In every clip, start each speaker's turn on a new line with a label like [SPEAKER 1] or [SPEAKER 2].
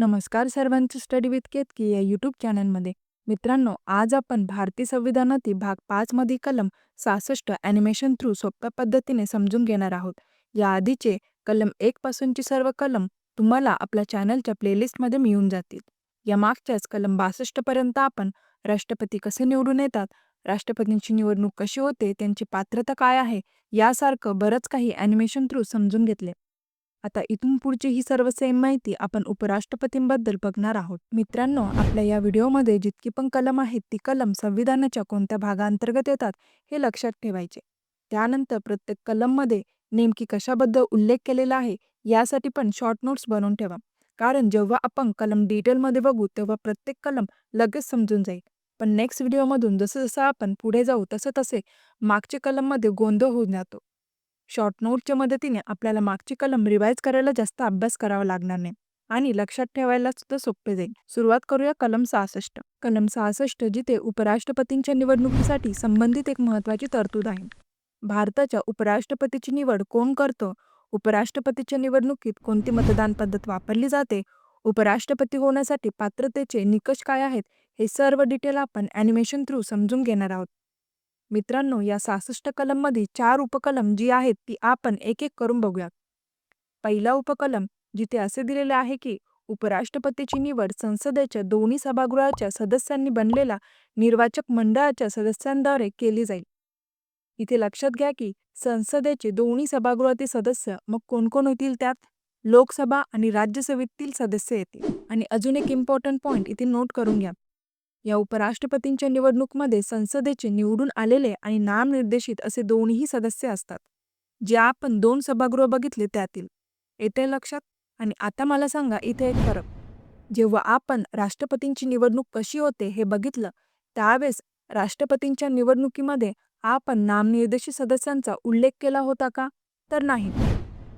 [SPEAKER 1] नमस्कार सर्वांचं study with Ketaki या यूट्यूब चॅनलमध्ये मित्रांनो आज आपण भारतीय संविधानातील भाग पाचमध्ये कलम सहासष्ट ॲनिमेशन थ्रू सोप्या पद्धतीने समजून घेणार आहोत. या आधीचे कलम एक पासूनची सर्व कलम तुम्हाला आपल्या चॅनलच्या प्लेलिस्टमध्ये मिळून जातील. या मागच्याच कलम बासष्टपर्यंत आपण राष्ट्रपती कसे निवडून येतात राष्ट्रपतींची निवडणूक कशी होते त्यांची पात्रता काय आहे यासारखं बरंच काही ॲनिमेशन थ्रू समजून घेतले. आता इथून पुढची ही सर्व सेम माहिती आपण उपराष्ट्रपतींबद्दल बघणार आहोत. मित्रांनो आपल्या या व्हिडिओमध्ये जितकी पण कलम आहेत ती कलम संविधानाच्या कोणत्या भागांतर्गत येतात हे लक्षात ठेवायचे. त्यानंतर प्रत्येक कलममध्ये नेमकी कशाबद्दल उल्लेख केलेला आहे यासाठी पण शॉर्ट नोट्स बनवून ठेवा. कारण जेव्हा आपण कलम डिटेलमध्ये बघू तेव्हा प्रत्येक कलम लगेच समजून जाईल. पण नेक्स्ट व्हिडिओमधून जसं जसं आपण पुढे जाऊ तसं तसे मागचे कलममध्ये गोंधळ होऊन जातो. शॉर्ट नोटच्या मदतीने आपल्याला मागची कलम रिवाईज करायला जास्त अभ्यास करावा लागणार नाही आणि लक्षात ठेवायला सुद्धा सोपे जाईल. सुरुवात करूया कलम सहासष्ट. कलम सहासष्ट जिथे उपराष्ट्रपतींच्या निवडणुकीसाठी संबंधित एक महत्वाची तरतूद आहे. भारताच्या उपराष्ट्रपतीची निवड कोण करतं? उपराष्ट्रपतीच्या निवडणुकीत कोणती मतदान पद्धत वापरली जाते? उपराष्ट्रपती होण्यासाठी पात्रतेचे निकष काय आहेत? हे सर्व डिटेल आपण ॲनिमेशन थ्रू समजून घेणार आहोत. मित्रांनो या सहासष्ट कलममध्ये चार उपकलम जी आहेत ती आपण एक एक करून बघूयात. पहिला उपकलम जिथे असे दिलेले आहे की उपराष्ट्रपतीची निवड संसदेच्या दोन्ही सभागृहाच्या सदस्यांनी बनलेल्या निर्वाचक मंडळाच्या सदस्यांद्वारे केली जाईल. इथे लक्षात घ्या की संसदेचे दोन्ही सभागृहातील सदस्य मग कोण कोण होतील त्यात? लोकसभा आणि राज्यसभेतील सदस्य येतील. आणि अजून एक इम्पॉर्टंट पॉईंट इथे नोट करून घ्या. या उपराष्ट्रपतींच्या निवडणूकमध्ये संसदेचे निवडून आलेले आणि नामनिर्देशित असे दोन्ही सदस्य असतात. जे आपण दोन सभागृह बघितले त्यातील. येते लक्षात आणि आता मला सांगा इथे एक फरक. जेव्हा आपण राष्ट्रपतींची निवडणूक कशी होते हे बघितलं त्यावेळेस राष्ट्रपतींच्या निवडणुकीमध्ये आपण नामनिर्देशित सदस्यांचा उल्लेख केला होता का? तर नाही.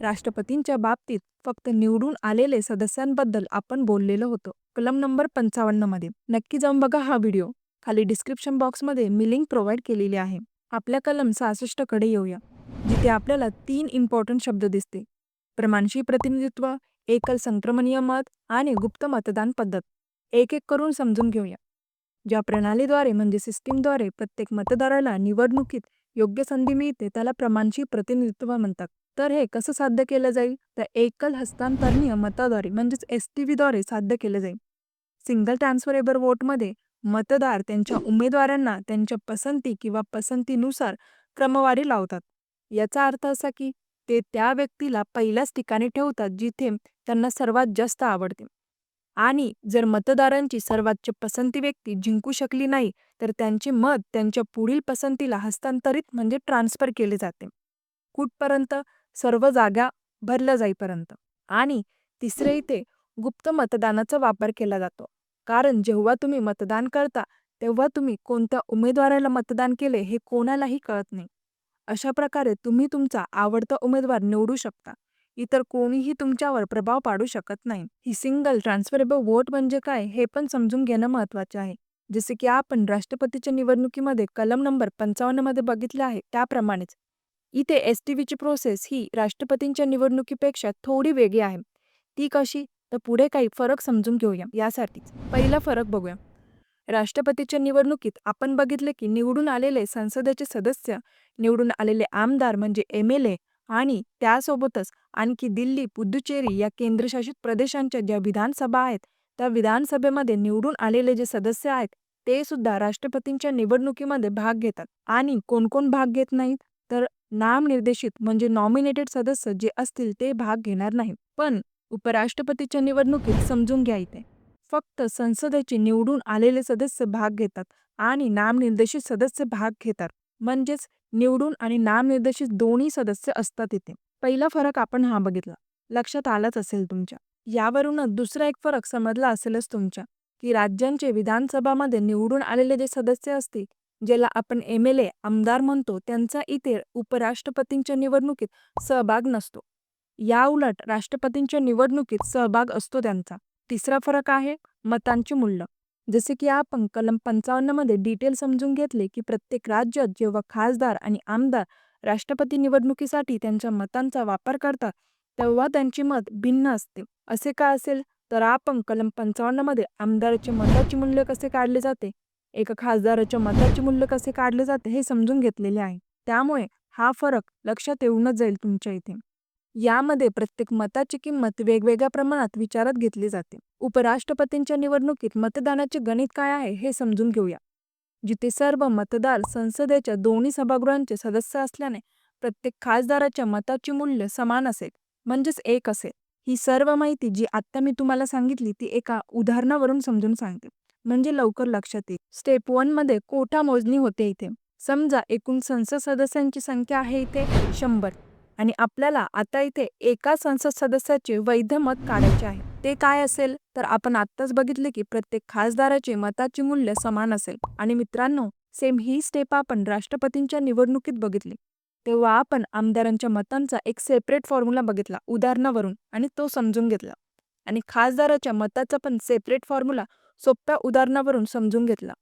[SPEAKER 1] राष्ट्रपतींच्या बाबतीत फक्त निवडून आलेले सदस्यांबद्दल आपण बोललेलो होतो. कलम नंबर पंचावन्नमध्ये नक्की जाऊन बघा हा व्हिडिओ. खाली डिस्क्रिप्शन बॉक्समध्ये मी लिंक प्रोव्हाइड केलेली आहे. आपल्या कलम सहासष्टकडे येऊया. जिथे आपल्याला तीन इम्पॉर्टंट शब्द दिसते प्रमाणशी प्रतिनिधित्व एकल संक्रमणीय मत आणि गुप्त मतदान पद्धत. एक एक करून समजून घेऊया. ज्या प्रणालीद्वारे म्हणजे सिस्टीमद्वारे प्रत्येक मतदाराला निवडणुकीत योग्य संधी मिळते त्याला प्रमाणशी प्रतिनिधित्व म्हणतात. तर हे कसं साध्य केलं जाईल? तर एकल हस्तांतरणीय मताद्वारे म्हणजेच एस टी व्हीद्वारे साध्य केलं जाईल. सिंगल ट्रान्सफरेबल वोटमध्ये मतदार त्यांच्या उमेदवारांना त्यांच्या पसंती किंवा पसंतीनुसार क्रमवारी लावतात. याचा अर्थ असा की ते त्या व्यक्तीला पहिल्याच ठिकाणी ठेवतात जिथे त्यांना सर्वात जास्त आवडते. आणि जर मतदारांची सर्वात पसंती व्यक्ती जिंकू शकली नाही तर त्यांचे मत त्यांच्या पुढील पसंतीला हस्तांतरित म्हणजे ट्रान्सफर केले जाते. कुठपर्यंत? सर्व जागा भरल्या जाईपर्यंत. आणि तिसरे इथे गुप्त मतदानाचा वापर केला जातो. कारण जेव्हा तुम्ही मतदान करता तेव्हा तुम्ही कोणत्या उमेदवाराला मतदान केले हे कोणालाही कळत नाही. अशा प्रकारे तुम्ही तुमचा आवडता उमेदवार निवडू शकता. इतर कोणीही तुमच्यावर प्रभाव पाडू शकत नाही. ही सिंगल ट्रान्सफरेबल वोट म्हणजे काय हे पण समजून घेणं महत्त्वाचे आहे. जसे की आपण राष्ट्रपतीच्या निवडणुकीमध्ये कलम नंबर पंचावन्नमध्ये बघितले आहे. त्याप्रमाणेच इथे एस टी व्हीची प्रोसेस ही राष्ट्रपतींच्या निवडणुकीपेक्षा थोडी वेगळी आहे. ती कशी? तर पुढे काही फरक समजून घेऊया. यासाठीच पहिला फरक बघूया. राष्ट्रपतीच्या निवडणुकीत आपण बघितले की निवडून आलेले संसदेचे सदस्य निवडून आलेले आमदार म्हणजे एम एल ए आणि त्यासोबतच आणखी दिल्ली पुदुचेरी या केंद्रशासित प्रदेशांच्या ज्या विधानसभा आहेत त्या विधानसभेमध्ये निवडून आलेले जे सदस्य आहेत ते सुद्धा राष्ट्रपतींच्या निवडणुकीमध्ये भाग घेतात. आणि कोण कोण भाग घेत नाहीत? तर नामनिर्देशित म्हणजे नॉमिनेटेड सदस्य जे असतील ते भाग घेणार नाहीत पण उपराष्ट्रपतीच्या निवडणुकीत समजून घ्या इथे. फक्त संसदेचे निवडून आलेले सदस्य भाग घेतात आणि नामनिर्देशित सदस्य भाग घेतात. म्हणजेच निवडून आणि नामनिर्देशित दोन्ही सदस्य असतात इथे. पहिला फरक आपण हा बघितला. लक्षात आलाच असेल तुमच्या. यावरूनच दुसरा एक फरक समजला असेलच तुमच्या की राज्यांचे विधानसभामध्ये निवडून आलेले जे सदस्य असतील ज्याला आपण एम एल ए आमदार म्हणतो त्यांचा इथे उपराष्ट्रपतींच्या निवडणुकीत सहभाग नसतो. याउलट राष्ट्रपतींच्या निवडणुकीत सहभाग असतो त्यांचा. तिसरा फरक आहे मतांची मूल्य. जसे की आपण कलम पंचावन्नमध्ये डिटेल समजून घेतले की प्रत्येक राज्यात जेव्हा खासदार आणि आमदार राष्ट्रपती निवडणुकीसाठी त्यांच्या मतांचा वापर करतात तेव्हा त्यांची मत भिन्न असते. असे का असेल? तर आपण कलम पंचावन्नमध्ये आमदाराचे मताचे मूल्य कसे काढले जाते? एका खासदाराच्या मताचे मूल्य कसे काढले जाते हे समजून घेतलेले आहे. त्यामुळे हा फरक लक्षात येऊनच जाईल तुमच्या इथे. यामध्ये प्रत्येक मताची किंमत वेगवेगळ्या प्रमाणात विचारात घेतली जाते. उपराष्ट्रपतींच्या निवडणुकीत मतदानाचे गणित काय आहे हे समजून घेऊया. जिथे सर्व मतदार संसदेच्या दोन्ही सभागृहांचे सदस्य असल्याने प्रत्येक खासदाराच्या मताचे मूल्य समान असेल म्हणजेच एक असेल. ही सर्व माहिती जी आत्ता मी तुम्हाला सांगितली ती एका उदाहरणावरून समजून सांगते. म्हणजे लवकर लक्षात येईल. स्टेप वनमध्ये कोठा मोजणी होते इथे? समजा एकूण संसद सदस्यांची संख्या आहे इथे शंभर आणि आपल्याला आता इथे एका संसद सदस्याचे वैध मत काढायचे आहे. ते काय असेल? तर आपण आत्ताच बघितले की प्रत्येक खासदाराचे मताचे मूल्य समान असेल. आणि मित्रांनो सेम ही स्टेप आपण राष्ट्रपतींच्या निवडणुकीत बघितली. तेव्हा आपण आमदारांच्या मतांचा एक सेपरेट फॉर्म्युला बघितला उदाहरणावरून आणि तो समजून घेतला. आणि खासदाराच्या मताचा पण सेपरेट फॉर्म्युला सोप्या उदाहरणावरून समजून घेतला.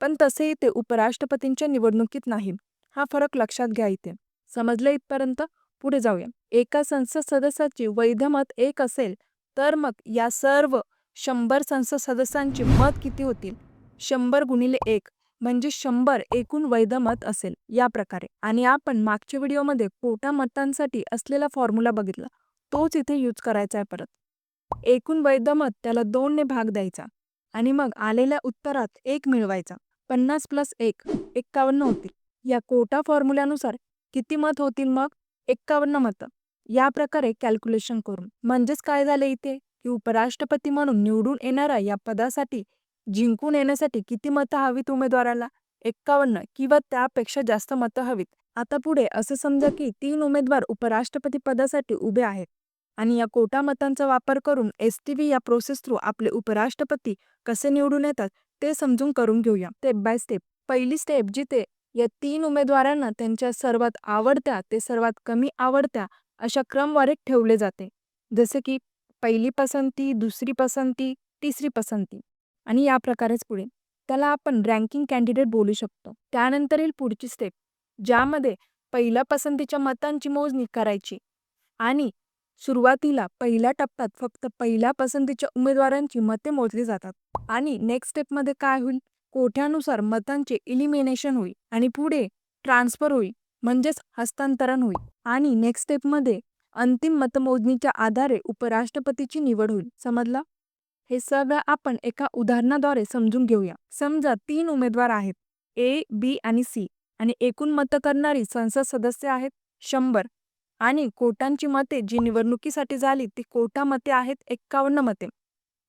[SPEAKER 1] पण तसे इथे उपराष्ट्रपतींच्या निवडणुकीत नाही. हा फरक लक्षात घ्या इथे. समजलं इथपर्यंत? पुढे जाऊया. एका संसद सदस्याची वैध मत एक असेल तर मग या सर्व शंभर संसद सदस्यांची मत किती होतील? शंभर गुणिले एक म्हणजे शंभर एकूण वैध मत असेल या प्रकारे. आणि आपण मागच्या व्हिडिओमध्ये कोटा मतांसाठी असलेला फॉर्म्युला बघितला. तोच इथे यूज करायचा आहे परत. एकूण वैध मत त्याला दोनने भाग द्यायचा. आणि मग आलेल्या उत्तरात एक मिळवायचा. पन्नास प्लस एक एक्कावन्न होतील. या कोटा फॉर्म्युल्यानुसार किती मत होतील मग? एक्कावन्न मतं. या प्रकारे कॅल्क्युलेशन करून. म्हणजेच काय झाले इथे? की उपराष्ट्रपती म्हणून निवडून येणारा या पदासाठी जिंकून येण्यासाठी किती मतं हवीत उमेदवाराला? एक्कावन्न किंवा त्यापेक्षा जास्त मतं हवीत. आता पुढे असं समजा की तीन उमेदवार उपराष्ट्रपती पदासाठी उभे आहेत. आणि या कोटा मतांचा वापर करून एस टी व्ही या प्रोसेस थ्रू आपले उपराष्ट्रपती कसे निवडून येतात ते समजून करून घेऊया. स्टेप बाय स्टेप पहिली स्टेप जिथे या तीन उमेदवारांना त्यांच्या सर्वात आवडत्या ते सर्वात कमी आवडत्या अशा क्रमवारीत ठेवले जाते. जसे की पहिली पसंती दुसरी पसंती तिसरी पसंती. आणि या प्रकारेच पुढे. त्याला आपण रँकिंग कॅन्डिडेट बोलू शकतो. त्यानंतर येईल पुढची स्टेप ज्यामध्ये पहिल्या पसंतीच्या मतांची मोजणी करायची. आणि सुरुवातीला पहिल्या टप्प्यात फक्त पहिल्या पसंतीच्या उमेदवारांची मते मोजली जातात. आणि नेक्स्ट स्टेपमध्ये काय होईल? कोठ्यानुसार मतांचे इलिमिनेशन होईल आणि पुढे ट्रान्सफर होईल म्हणजेच हस्तांतरण होईल. आणि नेक्स्ट स्टेपमध्ये अंतिम मतमोजणीच्या आधारे उपराष्ट्रपतीची निवड होईल. समजला? हे सगळं आपण एका उदाहरणाद्वारे समजून घेऊया. समजा तीन उमेदवार आहेत. ए बी आणि सी आणि एकूण मतं करणारी संसद सदस्य आहेत. शंभर. आणि कोटांची मते जी निवडणुकीसाठी झाली ती कोटा मते आहेत एक्कावन्न मते.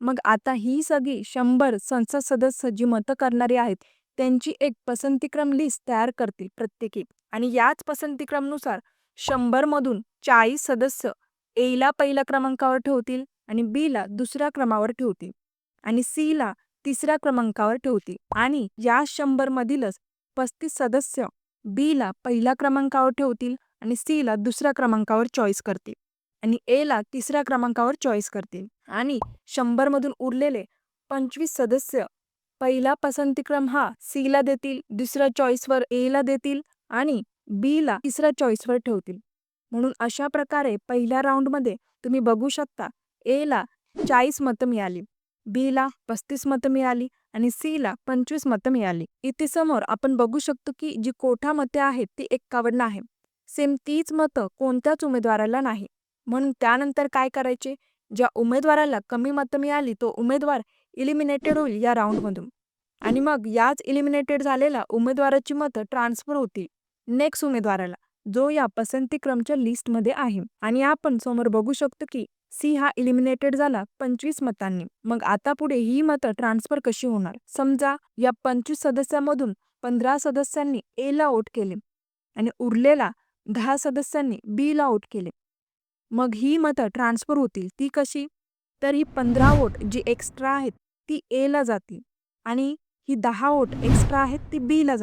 [SPEAKER 1] मग आता ही सगळी शंभर संसद सदस्य जी मतं करणारी आहेत त्यांची एक पसंतीक्रम लिस्ट तयार करतील प्रत्येकी. आणि याच पसंतीक्रमनुसार शंभरमधून चाळीस सदस्य एला पहिल्या क्रमांकावर ठेवतील आणि बीला दुसऱ्या क्रमावर ठेवतील. आणि सीला तिसऱ्या क्रमांकावर ठेवतील. आणि या शंभरमधीलच पस्तीस सदस्य बीला पहिल्या क्रमांकावर ठेवतील आणि सीला दुसऱ्या क्रमांकावर चॉईस करतील. आणि एला तिसऱ्या क्रमांकावर चॉईस करतील. आणि शंभरमधून उरलेले पंचवीस सदस्य पहिला पसंतीक्रम हा सीला देतील दुसऱ्या चॉईसवर एला देतील आणि बीला तिसऱ्या चॉईसवर ठेवतील. म्हणून अशा प्रकारे पहिल्या राऊंडमध्ये तुम्ही बघू शकता एला चाळीस मतं मिळाली बीला पस्तीस मतं मिळाली आणि सीला पंचवीस मतं मिळाली. इथे समोर आपण बघू शकतो की जी कोठा मते आहेत ती एक्कावन्न आहे. सेम तीच मतं कोणत्याच उमेदवाराला नाही. म्हणून त्यानंतर काय करायचे? ज्या उमेदवाराला कमी मतं मिळाली तो उमेदवार इलिमिनेटेड होईल या राऊंडमधून आणि मग याच इलिमिनेटेड झालेला उमेदवाराची मतं ट्रान्सफर होतील नेक्स्ट उमेदवाराला जो या पसंतीक्रमच्या लिस्टमध्ये आहे. आणि आपण समोर बघू शकतो की सी हा इलिमिनेटेड झाला पंचवीस मतांनी. मग आता पुढे ही मतं ट्रान्सफर कशी होणार? समजा या पंचवीस सदस्यांमधून पंधरा सदस्यांनी ए ला वोट केले आणि उरलेला दहा सदस्यांनी बी ला केले. मग ही मतं ट्रान्सफर होतील. ती कशी? तर ही पंधरा वोट जी एक्स्ट्रा आहेत ती ए ला जातील आणि ही दहा वोट एक्स्ट्रा आहेत ती बी ला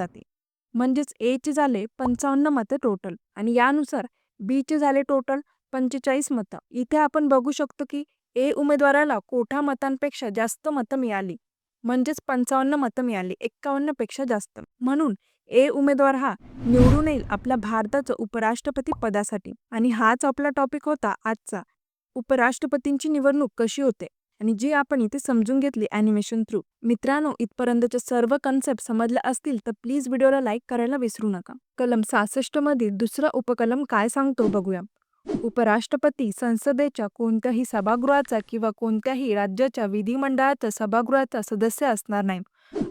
[SPEAKER 1] म्हणजेच ए चे झाले पंचावन्न मतं टोटल आणि यानुसार बी चे झाले टोटल पंचेचाळीस मतं. इथे आपण बघू शकतो की ए उमेदवाराला कोठा मतांपेक्षा जास्त मतं मिळाली. म्हणजेच पंचावन्न मतं मिळाली एक्कावन्नपेक्षा जास्त. म्हणून ए उमेदवार हा निवडून येईल आपल्या भारताचं उपराष्ट्रपती पदासाठी. आणि हाच आपला टॉपिक होता आजचा. उपराष्ट्रपतींची निवडणूक कशी होते? आणि जी आपण इथे समजून घेतली ॲनिमेशन थ्रू मित्रांनो इथपर्यंतच्या सर्व कन्सेप्ट समजल्या असतील तर प्लीज व्हिडिओला लाईक करायला विसरू नका. कलम सहासष्ट मधील दुसरा उपकलम काय सांगतो बघूया. उपराष्ट्रपती संसदेच्या कोणत्याही सभागृहाचा किंवा कोणत्याही राज्याच्या विधिमंडळाच्या सभागृहाचा सदस्य असणार नाही.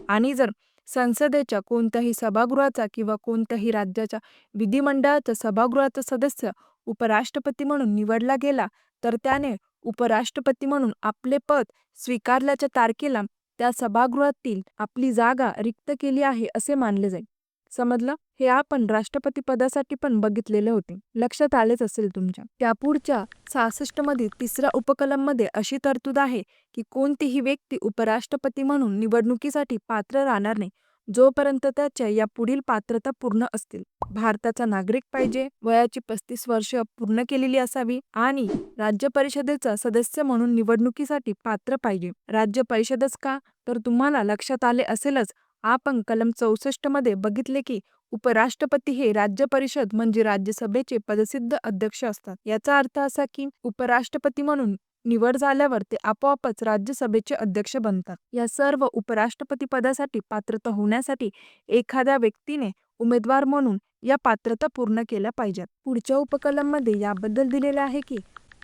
[SPEAKER 1] आणि जर संसदेच्या कोणत्याही सभागृहाचा किंवा कोणत्याही राज्याच्या विधिमंडळाचा सभागृहाचा सदस्य उपराष्ट्रपती म्हणून निवडला गेला तर त्याने उपराष्ट्रपती म्हणून आपले पद स्वीकारल्याच्या तारखेला त्या सभागृहातील आपली जागा रिक्त केली आहे असे मानले जाईल. समजलं? हे आपण राष्ट्रपती पदासाठी पण बघितलेले होते. लक्षात आलेच असेल तुमच्या. त्यापुढच्या सहासष्ट मधील तिसऱ्या उपकलममध्ये अशी तरतूद आहे की कोणतीही व्यक्ती उपराष्ट्रपती म्हणून निवडणुकीसाठी पात्र राहणार नाही जोपर्यंत त्याच्या या पुढील पात्रता पूर्ण असतील. भारताचा नागरिक पाहिजे वयाची पस्तीस वर्ष पूर्ण केलेली असावी आणि राज्य परिषदेचा सदस्य म्हणून निवडणुकीसाठी पात्र पाहिजे. राज्य परिषदच का? तर तुम्हाला लक्षात आले असेलच आपण कलम चौसष्टमध्ये बघितले की उपराष्ट्रपती हे राज्य परिषद म्हणजे राज्यसभेचे पदसिद्ध अध्यक्ष असतात. याचा अर्थ असा की उपराष्ट्रपती म्हणून निवड झाल्यावर ते आपोआपच राज्यसभेचे अध्यक्ष बनतात. या सर्व उपराष्ट्रपती पदासाठी पात्रता होण्यासाठी एखाद्या व्यक्तीने उमेदवार म्हणून या पात्रता पूर्ण केल्या पाहिजेत. पुढच्या उपकलममध्ये याबद्दल दिलेले आहे की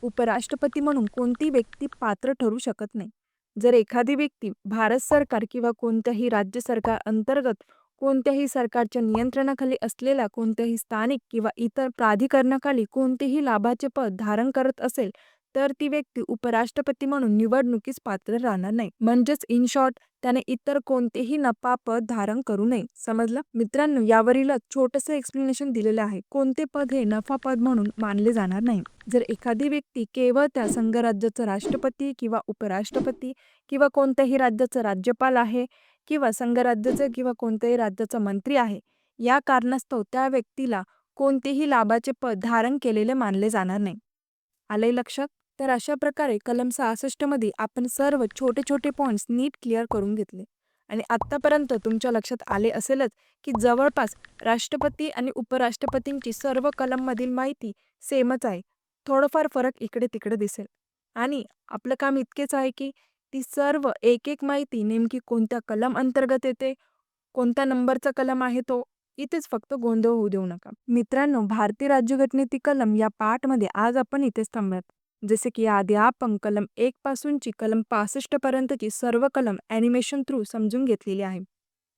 [SPEAKER 1] उपराष्ट्रपती म्हणून कोणती व्यक्ती पात्र ठरू शकत नाही. जर एखादी व्यक्ती भारत सरकार किंवा कोणत्याही राज्य सरकार अंतर्गत कोणत्याही सरकारच्या नियंत्रणाखाली असलेल्या कोणत्याही स्थानिक किंवा इतर प्राधिकरणाखाली कोणतेही लाभाचे पद धारण करत असेल तर ती व्यक्ती उपराष्ट्रपती म्हणून निवडणुकीस पात्र राहणार नाही. म्हणजेच इन शॉर्ट त्याने इतर कोणतेही नफा पद धारण करू नये. समजलं? मित्रांनो यावरील छोटंसं एक्सप्लेनेशन दिलेलं आहे. कोणते पद हे नफा पद म्हणून मानले जाणार नाही? जर एखादी व्यक्ती केवळ त्या संघराज्याचा राष्ट्रपती किंवा उपराष्ट्रपती किंवा कोणत्याही राज्याचा राज्यपाल आहे किंवा संघराज्याचा किंवा कोणत्याही राज्याचा मंत्री आहे या कारणास्तव त्या व्यक्तीला कोणतेही लाभाचे पद धारण केलेले मानले जाणार नाही. आलंय लक्षात? तर अशा प्रकारे कलम सहासष्टमध्ये आपण सर्व छोटे छोटे पॉईंट्स नीट क्लिअर करून घेतले. आणि आत्तापर्यंत तुमच्या लक्षात आले असेलच की जवळपास राष्ट्रपती आणि उपराष्ट्रपतींची सर्व कलममधील माहिती सेमच आहे. थोडंफार फरक इकडे तिकडे दिसेल. आणि आपलं काम इतकेच आहे की ती सर्व एक एक माहिती नेमकी कोणत्या कलम अंतर्गत येते कोणत्या नंबरचा कलम आहे तो इथेच फक्त गोंधळ होऊ देऊ नका. मित्रांनो भारतीय राज्यघटनेतील कलम या पाठमध्ये आज आपण इथेच थांबूयात. जसे की आधी आपण कलम एक पासूनची कलम पासष्ट पर्यंतची सर्व कलम ॲनिमेशन थ्रू समजून घेतलेली आहे.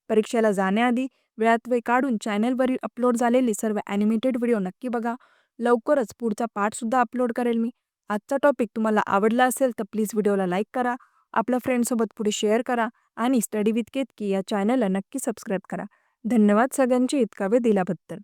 [SPEAKER 1] परीक्षेला जाण्याआधी वेळात वेळ काढून चॅनलवरील अपलोड झालेले सर्व ॲनिमेटेड व्हिडिओ नक्की बघा. लवकरच पुढचा पाठसुद्धा अपलोड करेल मी. आजचा टॉपिक तुम्हाला आवडला असेल तर प्लीज व्हिडिओला लाईक करा. आपल्या फ्रेंडसोबत पुढे शेअर करा आणि स्टडी विथ केतकी या चॅनलला नक्की सबस्क्राईब करा. धन्यवाद सगळ्यांची इतका वेळ दिल्याबद्दल.